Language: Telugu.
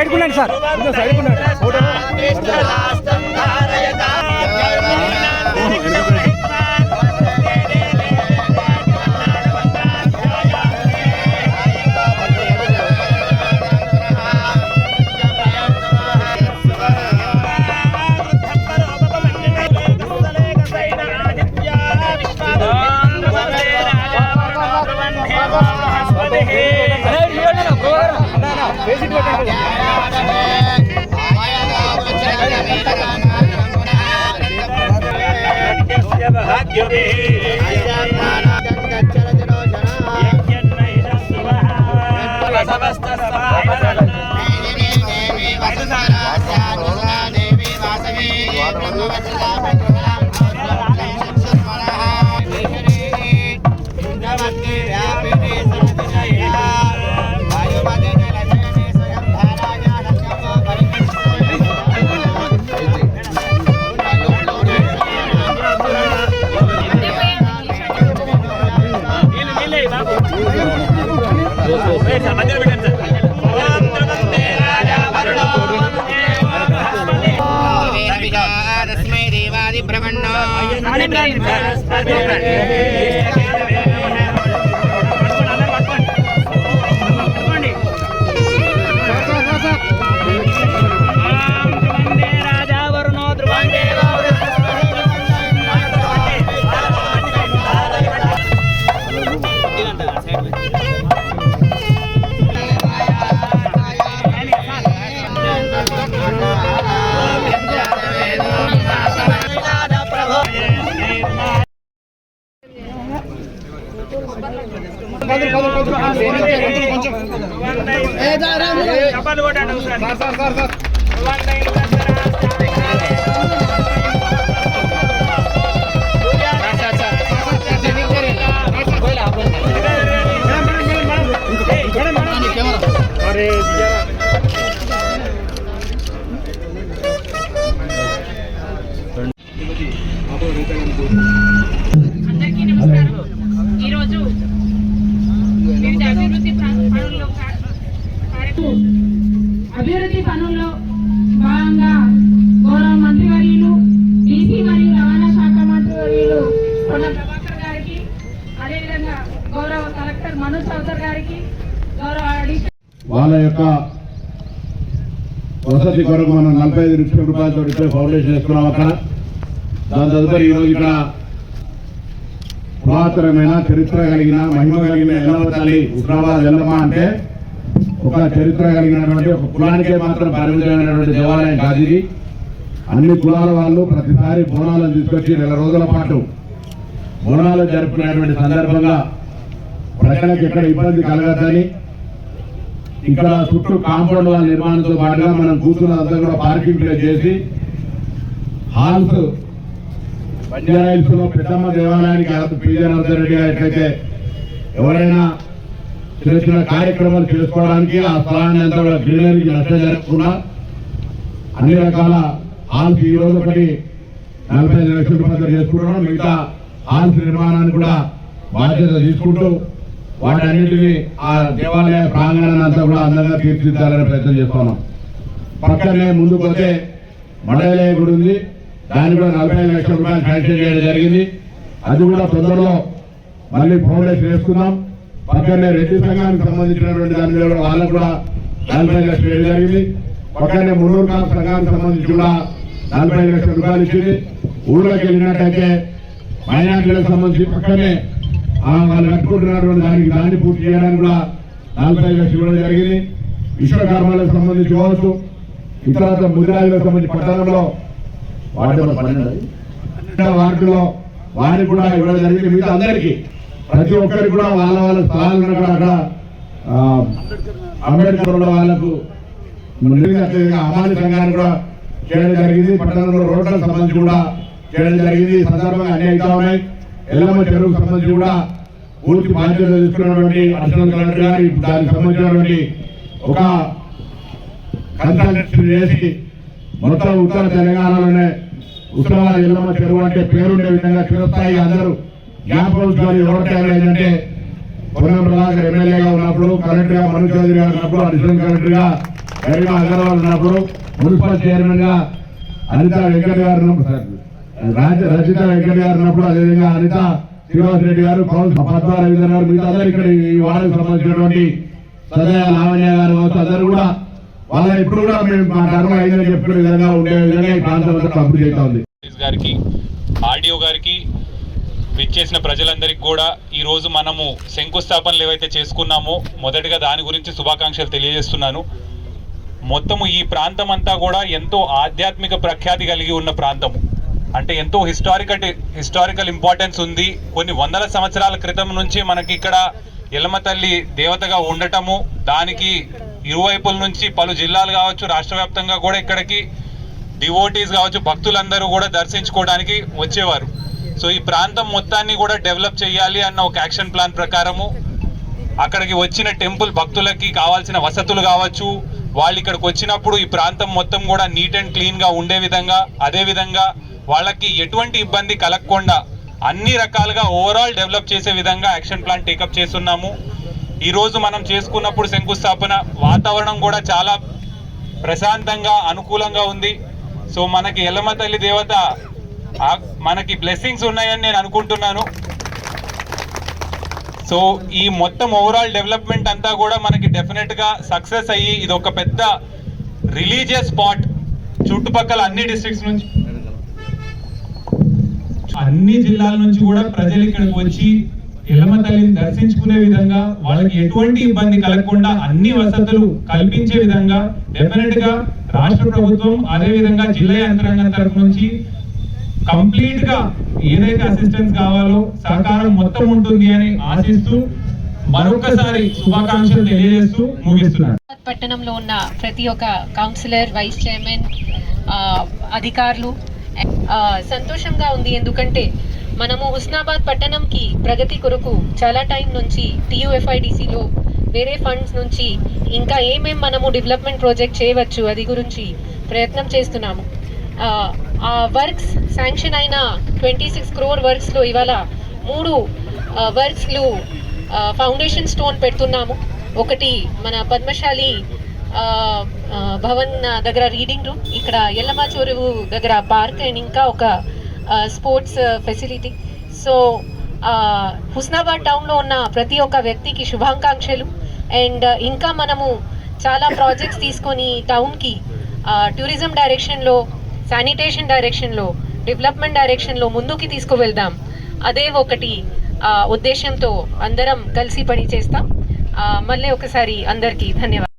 సైడ్ ఉండండి సార్. సైడ్ ఉండండి. ఫోటో બ્રહ્મણી પરસ્પર అందరికీ యొక్క వసతి కొరకు మనం నలభై ఐదు లక్షల రూపాయలతో ఇప్పుడే ఫౌండేషన్ వేసుకున్నాం అక్కడ. దాని తదుపరి ఈరోజు ఇక్కడ పురాతనమైన చరిత్ర కలిగిన మహిమ కలిగిన ఎల్లవతల్లి ఉగ్రవాద ఎల్లమ్మ అంటే ఒక చరిత్ర కలిగినటువంటి ఒక కులానికే మాత్రం పరిమితమైనటువంటి దేవాలయం కాదు ఇది. అన్ని కులాల వాళ్ళు ప్రతిసారి బోనాలను తీసుకొచ్చి నెల రోజుల పాటు బోనాలు జరుపుకునేటువంటి సందర్భంగా ప్రజలకు ఎక్కడ ఇబ్బంది కలగద్దని ఇక్కడ చుట్టూ కాంపౌండ్ వాళ్ళ నిర్మాణంతో పాటుగా మనం కూర్చున్నదంతా కూడా పార్కింగ్ ప్లేస్ చేసి హాల్స్ బంజారాయిల్స్లో పెద్దమ్మ దేవాలయానికి పీజనర్దన్ రెడ్డి ఎట్లయితే ఎవరైనా చిన్న చిన్న కార్యక్రమాలు చేసుకోవడానికి ఆ స్థలాన్ని అంతా కూడా గ్రీనరీకి నష్టం జరగకుండా అన్ని రకాల హాల్స్ ఈ రోజు ఒకటి నలభై ఐదు లక్షల రూపాయలు చేసుకుంటున్నాం. మిగతా హాల్స్ నిర్మాణాన్ని కూడా బాధ్యత తీసుకుంటూ వాటన్నిటిని ఆ దేవాలయ ప్రాంగణాన్ని అంతా కూడా అందంగా తీర్చిదిద్దాలని ప్రయత్నం చేస్తున్నాం. పక్కనే ముందు పోతే మండలయ గుడి ఉంది. దాన్ని కూడా నలభై లక్షల రూపాయలు శాంక్షన్ చేయడం జరిగింది. అది కూడా తొందరలో మళ్ళీ ఫౌండేషన్ వేసుకుందాం. పక్కనే రెడ్డి సంఘానికి సంబంధించినటువంటి దాని మీద కూడా వాళ్ళకు కూడా నలభై లక్షలు వేయడం జరిగింది. పక్కనే మున్నూరు కాల సంఘానికి సంబంధించి కూడా నలభై లక్షల రూపాయలు ఇచ్చింది. ఊళ్ళోకి వెళ్ళినట్టయితే మైనార్టీలకు సంబంధించి పక్కనే వాళ్ళు కట్టుకుంటున్నటువంటి దానికి దాన్ని పూర్తి చేయడానికి కూడా నలభై లక్షలు ఇవ్వడం జరిగింది. విశ్వకర్మలకు సంబంధించి కావచ్చు ఇతరత ముదిరాజులకు సంబంధించి పట్టణంలో వార్డులో వారికి కూడా ఇవ్వడం జరిగింది. మిగతా అందరికీ ప్రతి ఒక్కరికి కూడా వాళ్ళ వాళ్ళ స్థలాలు కూడా అక్కడ అంబేద్కర్ వాళ్ళకు అమాలి సంఘాన్ని కూడా చేయడం జరిగింది. పట్టణంలో రోడ్లకు సంబంధించి కూడా చేయడం జరిగింది. సందర్భంగా అన్ని అవుతా ఉన్నాయి. ఎల్లమ్మ చెరువుకు సంబంధించి కూడా పూర్తి బాధ్యత తీసుకున్నటువంటి అడిషనల్ కలెక్టర్ గారు దానికి సంబంధించినటువంటి ఒక కన్సల్టెన్సీ చేసి మొత్తం ఉత్తర తెలంగాణలోనే ఉత్తరాల ఎల్లమ్మ చెరువు అంటే పేరుండే విధంగా చిరస్థాయి అందరూ జ్ఞాపకం ఉంచుకొని ఎవరి ఏంటంటే పొన్నం ప్రభాకర్ ఎమ్మెల్యేగా ఉన్నప్పుడు కలెక్టర్గా మను చౌదరి గారు ఉన్నప్పుడు అడిషనల్ కలెక్టర్గా గరిమా అగర్వాల్ ఉన్నప్పుడు మున్సిపల్ చైర్మన్గా అనిత వెంకట గారు ఉన్నప్పుడు- రాజ రచిత వెంకట గారు ఉన్నప్పుడు అదేవిధంగా అనిత శ్రీనివాస్ రెడ్డి గారు పద్మ రవీంద్ర గారు మిగతా అందరూ ఇక్కడ ఈ వాడకు సంబంధించినటువంటి సదయ లావణ్య గారు కావచ్చు అందరూ కూడా వాళ్ళ ఇప్పుడు కూడా మేము మా ధర్మ అయిందని చెప్పిన విధంగా ఉండే విధంగా ఈ ప్రాంతం అంతా అభివృద్ధి అవుతా ఉంది. గారికి ఆర్డీఓ గారికి విచ్చేసిన ప్రజలందరికీ కూడా ఈ రోజు మనము శంకుస్థాపనలు ఏవైతే చేసుకున్నామో మొదటగా దాని గురించి శుభాకాంక్షలు తెలియజేస్తున్నాను. మొత్తము ఈ ప్రాంతం అంతా కూడా ఎంతో ఆధ్యాత్మిక ప్రఖ్యాతి కలిగి ఉన్న ప్రాంతము. అంటే ఎంతో హిస్టారికల్ హిస్టారికల్ ఇంపార్టెన్స్ ఉంది. కొన్ని వందల సంవత్సరాల క్రితం నుంచి మనకి ఇక్కడ ఎల్లమ్మ తల్లి దేవతగా ఉండటము దానికి ఇరువైపుల నుంచి పలు జిల్లాలు కావచ్చు రాష్ట్ర వ్యాప్తంగా కూడా ఇక్కడికి డివోటీస్ కావచ్చు భక్తులందరూ కూడా దర్శించుకోవడానికి వచ్చేవారు. సో ఈ ప్రాంతం మొత్తాన్ని కూడా డెవలప్ చేయాలి అన్న ఒక యాక్షన్ ప్లాన్ ప్రకారము అక్కడికి వచ్చిన టెంపుల్ భక్తులకి కావాల్సిన వసతులు కావచ్చు వాళ్ళు ఇక్కడికి వచ్చినప్పుడు ఈ ప్రాంతం మొత్తం కూడా నీట్ అండ్ క్లీన్గా ఉండే విధంగా అదే విధంగా వాళ్ళకి ఎటువంటి ఇబ్బంది కలగకుండా అన్ని రకాలుగా ఓవరాల్ డెవలప్ చేసే విధంగా యాక్షన్ ప్లాన్ టేకప్ చేస్తున్నాము. ఈరోజు మనం చేసుకున్నప్పుడు శంకుస్థాపన వాతావరణం కూడా చాలా ప్రశాంతంగా అనుకూలంగా ఉంది. సో మనకి ఎల్లమ్మ తల్లి దేవత మనకి బ్లెస్సింగ్స్ ఉన్నాయని నేను అనుకుంటున్నాను. సో ఈ మొత్తం ఓవరాల్ డెవలప్మెంట్ అంతా కూడా మనకి డెఫినెట్గా సక్సెస్ అయ్యి ఇది ఒక పెద్ద రిలీజియస్ స్పాట్ చుట్టుపక్కల అన్ని డిస్ట్రిక్ట్స్ నుంచి అన్ని జిల్లాల నుంచి కూడా ప్రజలు ఇక్కడికి వచ్చి ఎల్లమ్మ తల్లిని దర్శించుకునే విధంగా వాళ్ళకి ఎటువంటి ఇబ్బంది కలగకుండా అన్ని వసతులు కల్పించే విధంగా డెఫినెట్గా రాష్ట్ర ప్రభుత్వం అదే విధంగా జిల్లా యంత్రాంగం తరఫు నుంచి కంప్లీట్గా ఏదైతే అసిస్టెన్స్ కావాలో సహకారం మొత్తం ఉంటుంది అని ఆశిస్తూ మరొకసారి శుభాకాంక్షలు తెలియజేస్తూ ముగిస్తున్నాను. పట్టణంలో ఉన్న ప్రతి ఒక్క కౌన్సిలర్ వైస్ చైర్మన్ ఆ, అధికారులు సంతోషంగా ఉంది. ఎందుకంటే మనము హుస్నాబాద్ పట్టణంకి ప్రగతి కొరకు చాలా టైం నుంచి టీయూఎఫ్ఐడిసిలో వేరే ఫండ్స్ నుంచి ఇంకా ఏమేం మనము డెవలప్మెంట్ ప్రాజెక్ట్ చేయవచ్చు అది గురించి ప్రయత్నం చేస్తున్నాము. ఆ, వర్క్స్ శాంక్షన్ అయిన ట్వంటీ సిక్స్ క్రోర్ వర్క్స్లో ఇవాళ మూడు వర్క్స్లు ఫౌండేషన్ స్టోన్ పెడుతున్నాము. ఒకటి మన పద్మశాలి భవన్ దగ్గర రీడింగ్ రూమ్ ఇక్కడ ఎల్లమ్మ చెరువు దగ్గర పార్క్ అండ్ ఇంకా ఒక స్పోర్ట్స్ ఫెసిలిటీ సో హుస్నాబాద్ టౌన్లో ఉన్న ప్రతి ఒక్క వ్యక్తికి శుభాకాంక్షలు. అండ్ ఇంకా మనము చాలా ప్రాజెక్ట్స్ తీసుకొని టౌన్కి టూరిజం డైరెక్షన్లో శానిటేషన్ డైరెక్షన్లో డెవలప్మెంట్ డైరెక్షన్లో ముందుకి తీసుకువెళ్దాం. అదే ఒకటి ఉద్దేశంతో అందరం కలిసి పని చేస్తాం మళ్ళీ ఒకసారి అందరికీ ధన్యవాదాలు.